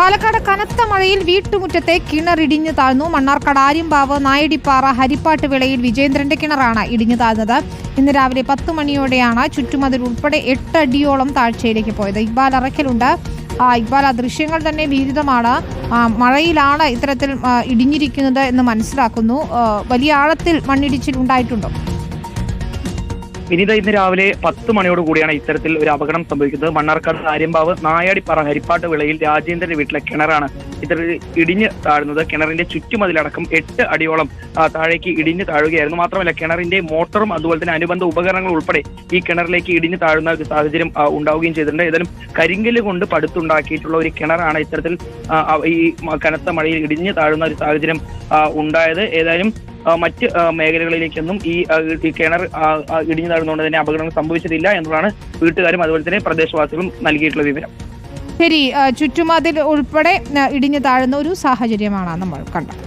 പാലക്കാട് കനത്ത മഴയിൽ വീട്ടുമുറ്റത്തെ കിണറിടിഞ്ഞു താഴ്ന്നു. മണ്ണാർക്കാട് ആര്യമ്പാവ് നായടിപ്പാറ ഹരിപ്പാട്ട് വിളയിൽ വിജേന്ദ്രന്റെ കിണറാണ് ഇടിഞ്ഞു താഴ്ന്നത്. ഇന്ന് രാവിലെ പത്ത് മണിയോടെയാണ് ചുറ്റുമതിൽ ഉൾപ്പെടെ എട്ടടിയോളം താഴ്ചയിലേക്ക് പോയത്. ഇക്ബാൽ അറക്കലുണ്ട് ആ, ഇക്ബാൽ ആ ദൃശ്യങ്ങൾ തന്നെ വിരുദ്ധമാണ് മഴയിലാണ് ഇത്തരത്തിൽ ഇടിഞ്ഞിരിക്കുന്നത് എന്ന് മനസ്സിലാക്കുന്നു. വലിയ ആഴത്തിൽ മണ്ണിടിച്ചിൽ ഉണ്ടായിട്ടുണ്ടോ? വിനീത ഇന്ന് രാവിലെ പത്ത് മണിയോട് കൂടിയാണ് ഇത്തരത്തിൽ ഒരു അപകടം സംഭവിക്കുന്നത്. മണ്ണാർക്കാട് ആര്യമ്പാവ് നായാടിപ്പാറ ഹരിപ്പാട്ട് വിളയിൽ രാജേന്ദ്രന്റെ വീട്ടിലെ കിണറാണ് ഇത്തരത്തിൽ ഇടിഞ്ഞ് താഴുന്നത്. കിണറിന്റെ ചുറ്റുമതിലടക്കം എട്ട് അടിയോളം താഴേക്ക് ഇടിഞ്ഞ് താഴുകയായിരുന്നു. മാത്രമല്ല കിണറിന്റെ മോട്ടറും അതുപോലെ തന്നെ അനുബന്ധ ഉപകരണങ്ങൾ ഉൾപ്പെടെ ഈ കിണറിലേക്ക് ഇടിഞ്ഞ് താഴുന്ന ഒരു സാഹചര്യം ഉണ്ടാവുകയും ചെയ്തിട്ടുണ്ട്. ഏതായാലും കരിങ്കൽ കൊണ്ട് പടുത്തുണ്ടാക്കിയിട്ടുള്ള ഒരു കിണറാണ് ഇത്തരത്തിൽ ഈ കനത്ത മഴയിൽ ഇടിഞ്ഞ് താഴുന്ന ഒരു സാഹചര്യം ഉണ്ടായത്. ഏതായാലും മറ്റ് മേഖലകളിലേക്കൊന്നും ഈ കിണർ ഇടിഞ്ഞു താഴ്ന്നുകൊണ്ട് തന്നെ അപകടങ്ങൾ സംഭവിച്ചിട്ടില്ല എന്നുള്ളതാണ് വീട്ടുകാരും അതുപോലെ തന്നെ പ്രദേശവാസികളും നൽകിയിട്ടുള്ള വിവരം. ശരി ചുറ്റുമതിൽ ഉൾപ്പെടെ ഇടിഞ്ഞു താഴ്ന്ന ഒരു സാഹചര്യമാണ് നമ്മൾ കണ്ടത്.